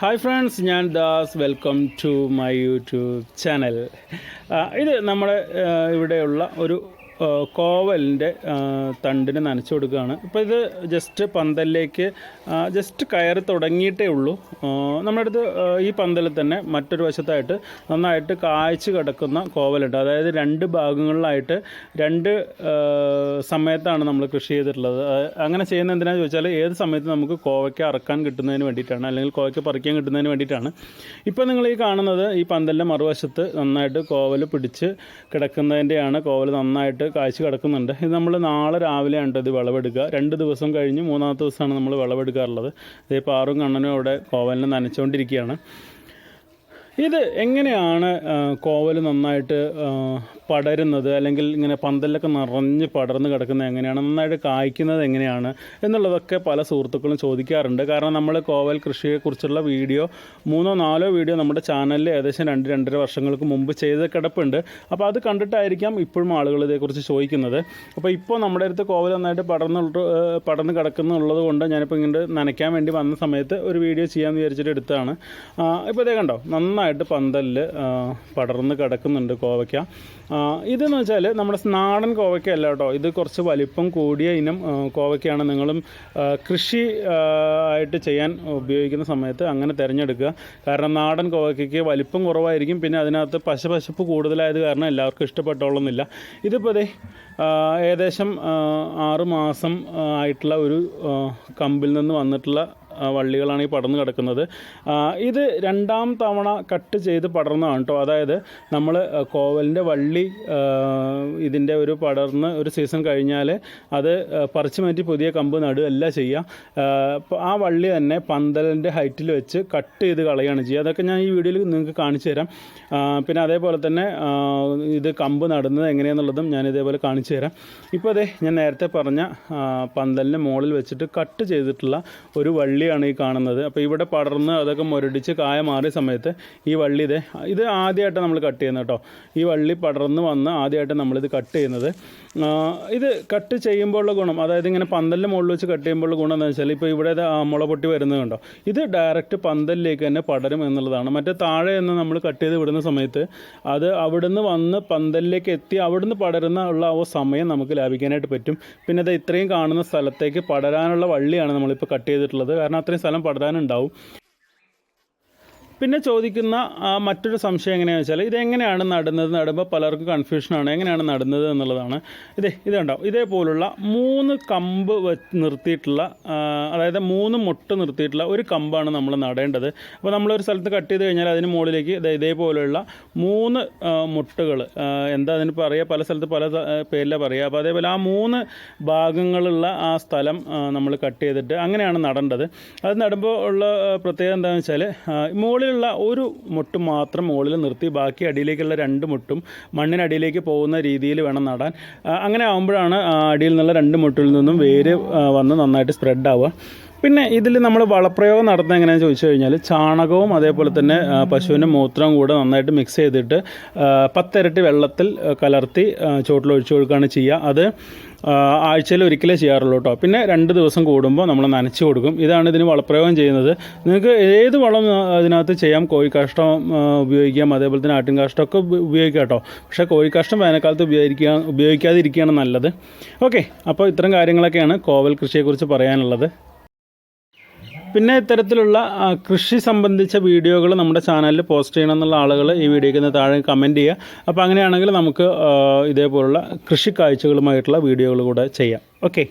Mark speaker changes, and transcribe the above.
Speaker 1: Hi friends ഞാൻ Das. Welcome to my YouTube channel ഇത് നമ്മുടെ ഇവിടെയുള്ള ഒരു കോവലിന്റെ തണ്ടിനെ നനച്ചു കൊടുക്കുകയാണ്. ഇപ്പോൾ ഇത് ജസ്റ്റ് പന്തലിലേക്ക് ജസ്റ്റ് കയറി തുടങ്ങിയിട്ടേ ഉള്ളൂ. നമ്മുടെ അടുത്ത് ഈ പന്തലിൽ തന്നെ മറ്റൊരു വശത്തായിട്ട് നന്നായിട്ട് കായ്ച്ച് കിടക്കുന്ന കോവലുണ്ട്. അതായത് രണ്ട് ഭാഗങ്ങളിലായിട്ട് രണ്ട് സമയത്താണ് നമ്മൾ കൃഷി ചെയ്തിട്ടുള്ളത്. അങ്ങനെ ചെയ്യുന്ന എന്തിനാണെന്ന് ചോദിച്ചാൽ ഏത് സമയത്ത് നമുക്ക് കോവയ്ക്ക് അറക്കാൻ കിട്ടുന്നതിന് വേണ്ടിയിട്ടാണ് അല്ലെങ്കിൽ കോവയ്ക്ക് പറിക്കാൻ കിട്ടുന്നതിന് വേണ്ടിയിട്ടാണ്. ഇപ്പോൾ നിങ്ങൾ ഈ കാണുന്നത് ഈ പന്തലിന്റെ മറുവശത്ത് നന്നായിട്ട് കോവൽ പിടിച്ച് കിടക്കുന്നതിന്റെയാണ് കോവൽ നന്നായിട്ട് കാഴ്ച കിടക്കുന്നുണ്ട്. ഇത് നമ്മൾ നാളെ രാവിലെ ഉണ്ട് ഇത് വിളവെടുക്കുക. രണ്ട് ദിവസം കഴിഞ്ഞ് മൂന്നാമത്തെ ദിവസമാണ് നമ്മൾ വിളവെടുക്കാറുള്ളത്. ഇതേ പാറും കണ്ണനും അവിടെ കോവലിനെ നനച്ചുകൊണ്ടിരിക്കുകയാണ് ഇത് എങ്ങനെയാണ് കോവൽ നന്നായിട്ട് പടരുന്നത് അല്ലെങ്കിൽ ഇങ്ങനെ പന്തലൊക്കെ നിറഞ്ഞ് പടർന്ന് കിടക്കുന്നത് എങ്ങനെയാണ്? നന്നായിട്ട് കായ്ക്കുന്നത് എങ്ങനെയാണ്? എന്നുള്ളതൊക്കെ പല സുഹൃത്തുക്കളും ചോദിക്കാറുണ്ട്. കാരണം നമ്മൾ കോവൽ കൃഷിയെക്കുറിച്ചുള്ള വീഡിയോ മൂന്നോ നാലോ വീഡിയോ നമ്മുടെ ചാനലിൽ ഏകദേശം രണ്ട് രണ്ടര വർഷങ്ങൾക്ക് മുമ്പ് ചെയ്ത് കിടപ്പുണ്ട്. അപ്പോൾ അത് കണ്ടിട്ടായിരിക്കാം ഇപ്പോഴും ആളുകൾ ഇതേക്കുറിച്ച് ചോദിക്കുന്നത്. അപ്പോൾ ഇപ്പോൾ നമ്മുടെ അടുത്ത് കോവൽ നന്നായിട്ട് പടർന്ന് പടർന്ന് കിടക്കുന്നുള്ളത് കൊണ്ട് ഞാനിപ്പോൾ ഇങ്ങോട്ട് നനയ്ക്കാൻ വേണ്ടി വന്ന സമയത്ത് ഒരു വീഡിയോ ചെയ്യാമെന്ന് വിചാരിച്ചിട്ട് എടുത്തതാണ്. ഇപ്പോൾ ഇതേ കണ്ടോ? നന്നായിട്ട് പന്തലിൽ പടർന്ന് കിടക്കുന്നുണ്ട് കോവയ്ക്ക. ഇതെന്ന് വെച്ചാൽ നമ്മുടെ നാടൻ കോവയ്ക്കല്ല കേട്ടോ. ഇത് കുറച്ച് വലിപ്പം കൂടിയ ഇനം കോവയ്ക്കാണ് നിങ്ങളും കൃഷി ആയിട്ട് ചെയ്യാൻ ഉപയോഗിക്കുന്ന സമയത്ത് അങ്ങനെ തിരഞ്ഞെടുക്കുക. കാരണം നാടൻ കോവയ്ക്കയ്ക്ക് വലിപ്പം കുറവായിരിക്കും. പിന്നെ അതിനകത്ത് പശപശപ്പ് കൂടുതലായത് കാരണം എല്ലാവർക്കും ഇഷ്ടപ്പെട്ടോളുന്നില്ല ഇതിപ്പോൾ ദേ ഏകദേശം ആറുമാസം ആറ് മാസം ആയിട്ടുള്ള ഒരു കമ്പിൽ നിന്ന് വന്നിട്ടുള്ള വള്ളികളാണ് ഈ പടർന്ന് കിടക്കുന്നത്. ഇത് രണ്ടാം തവണ കട്ട് ചെയ്ത് പടർന്നതാണ് കേട്ടോ. അതായത് നമ്മൾ കോവലിന്റെ വള്ളി ഇതിന്റെ ഒരു പടർന്ന് ഒരു സീസൺ കഴിഞ്ഞാൽ അത് പറിച്ചു മാറ്റി പുതിയ കമ്പ് നടുകയല്ല ചെയ്യുക. ആ, വള്ളി തന്നെ പന്തലിന്റെ ഹൈറ്റിൽ വെച്ച് കട്ട് ചെയ്ത് കളയുകയാണ് ചെയ്യുക. അതൊക്കെ ഞാൻ ഈ വീഡിയോയിൽ നിങ്ങൾക്ക് കാണിച്ചു തരാം. പിന്നെ അതേപോലെ തന്നെ ഇത് കമ്പ് നടുന്നത് എങ്ങനെയാണെന്നുള്ളതും ഞാൻ ഇതേപോലെ കാണിച്ചു തരാം. ഇപ്പോൾ അതെ ഞാൻ നേരത്തെ പറഞ്ഞ പന്തലിന്റെ മുകളിൽ വെച്ചിട്ട് കട്ട് ചെയ്തിട്ടുള്ള ഒരു വള്ളിയാണ് ഈ കാണുന്നത്. അപ്പോൾ ഇവിടെ പടർന്ന് അതൊക്കെ മുരടിച്ച് കായ മാറിയ സമയത്ത് ഈ വള്ളി ഇത് ഇത് ആദ്യമായിട്ട് നമ്മൾ കട്ട് ചെയ്യുന്നത് കേട്ടോ. ഈ വള്ളി പടർന്ന് വന്ന് ആദ്യമായിട്ട് നമ്മളിത് കട്ട് ചെയ്യുന്നത്. ഇത് കട്ട് ചെയ്യുമ്പോഴുള്ള ഗുണം അതായത് ഇങ്ങനെ പന്തലിന്റെ മുകളിൽ വെച്ച് കട്ട് ചെയ്യുമ്പോഴുള്ള ഗുണം എന്ന് വെച്ചാൽ ഇപ്പോൾ ഇവിടെ മുള പൊട്ടി വരുന്നത് കണ്ടോ? ഇത് ഡയറക്റ്റ് പന്തലിലേക്ക് തന്നെ പടരും എന്നുള്ളതാണ്. മറ്റേ താഴെ നിന്ന് നമ്മൾ കട്ട് ചെയ്ത് വിടുന്ന സമയത്ത് അത് അവിടുന്ന് വന്ന് പന്തലിലേക്ക് എത്തി അവിടുന്ന് പടരുന്ന ഉള്ള ആ സമയം നമുക്ക് ലാഭിക്കാനായിട്ട് പറ്റും. പിന്നെ അത് ഇത്രയും കാണുന്ന സ്ഥലത്തേക്ക് പടരാനുള്ള വള്ളിയാണ് നമ്മളിപ്പോൾ കട്ട് ചെയ്തിട്ടുള്ളത്. കാരണം അത്രയും സ്ഥലം പടരാനുണ്ടാവും. പിന്നെ ചോദിക്കുന്ന മറ്റൊരു സംശയം എങ്ങനെയാണെന്ന് വെച്ചാൽ ഇതെങ്ങനെയാണ് നടുന്നത്? നടുമ്പോൾ പലർക്കും കൺഫ്യൂഷനാണ് എങ്ങനെയാണ് നടുന്നത് എന്നുള്ളതാണ്. ഇതേ ഇത് കണ്ടോ? ഇതേപോലുള്ള മൂന്ന് കമ്പ് നിർത്തിയിട്ടുള്ള അതായത് മൂന്ന് മുട്ട് നിർത്തിയിട്ടുള്ള ഒരു കമ്പാണ് നമ്മൾ നടേണ്ടത്. അപ്പോൾ നമ്മളൊരു സ്ഥലത്ത് കട്ട് ചെയ്ത് കഴിഞ്ഞാൽ അതിന് മുകളിലേക്ക് ഇതേപോലെയുള്ള മൂന്ന് മുട്ടുകൾ എന്താ അതിന് പറയുക പല സ്ഥലത്ത് പല പേരിലാണ് പറയുക അപ്പോൾ അതേപോലെ ആ മൂന്ന് ഭാഗങ്ങളുള്ള ആ സ്ഥലം നമ്മൾ കട്ട് ചെയ്തിട്ട് അങ്ങനെയാണ് നടേണ്ടത്. അത് നടുമ്പോൾ ഉള്ള പ്രത്യേകത എന്താണെന്ന് വെച്ചാൽ ആ, മുകളിലുള്ള ഒരു മുട്ട് മാത്രം മുകളിൽ നിർത്തി ബാക്കി അടിയിലേക്കുള്ള രണ്ട് മുട്ടും മണ്ണിനടിയിലേക്ക് പോകുന്ന രീതിയിൽ വേണം നടാൻ. അങ്ങനെ ആകുമ്പോഴാണ് അടിയിൽ നിന്നുള്ള രണ്ട് മുട്ടിൽ നിന്നും വേര് വന്ന് നന്നായിട്ട് സ്പ്രെഡ് ആവുക. പിന്നെ ഇതിൽ നമ്മൾ വളപ്രയോഗം നടത്തുന്നത് എങ്ങനെയാണെന്ന് ചോദിച്ചു കഴിഞ്ഞാൽ ചാണകവും അതേപോലെ തന്നെ പശുവിന്റെ മൂത്രവും കൂടെ നന്നായിട്ട് മിക്സ് ചെയ്തിട്ട് പത്തിരട്ടി വെള്ളത്തിൽ കലർത്തി ഒഴിച്ചു കൊടുക്കുകയാണ് ചെയ്യുക. അത് ആഴ്ചയിൽ ഒരിക്കലേ ചെയ്യാറുള്ളൂ കേട്ടോ. പിന്നെ രണ്ട് ദിവസം കൂടുമ്പോൾ നമ്മൾ നനച്ചു കൊടുക്കും. ഇതാണ് ഇതിന് വളപ്രയോഗം ചെയ്യുന്നത്. നിങ്ങൾക്ക് ഏത് വളം അതിനകത്ത് ചെയ്യാം? കോഴിക്കാഷ്ടം ഉപയോഗിക്കാം. അതേപോലെ തന്നെ ആട്ടിൻ കാഷ്ടമൊക്കെ ഉപയോഗിക്കാം കേട്ടോ. പക്ഷേ കോഴിക്കാഷ്ടം വേനൽക്കാലത്ത് ഉപയോഗിക്കുക ഉപയോഗിക്കാതിരിക്കുകയാണ് നല്ലത്. ഓക്കെ. അപ്പോൾ ഇത്തരം കാര്യങ്ങളൊക്കെയാണ് കോവൽ കൃഷിയെക്കുറിച്ച് പറയാനുള്ളത്. പിന്നെ ഇത്തരത്തിലുള്ള കൃഷി സംബന്ധിച്ച വീഡിയോകൾ നമ്മുടെ ചാനലിൽ പോസ്റ്റ് ചെയ്യണം എന്നുള്ള ആളുകൾ ഈ വീഡിയോയ്ക്ക് താഴെ കമന്റ് ചെയ്യുക അപ്പോൾ അങ്ങനെയാണെങ്കിൽ നമുക്ക് ഇതേപോലുള്ള കൃഷി കാഴ്ചകളുമായിട്ടുള്ള വീഡിയോകൾ കൂടെ ചെയ്യാം. ഓക്കെ.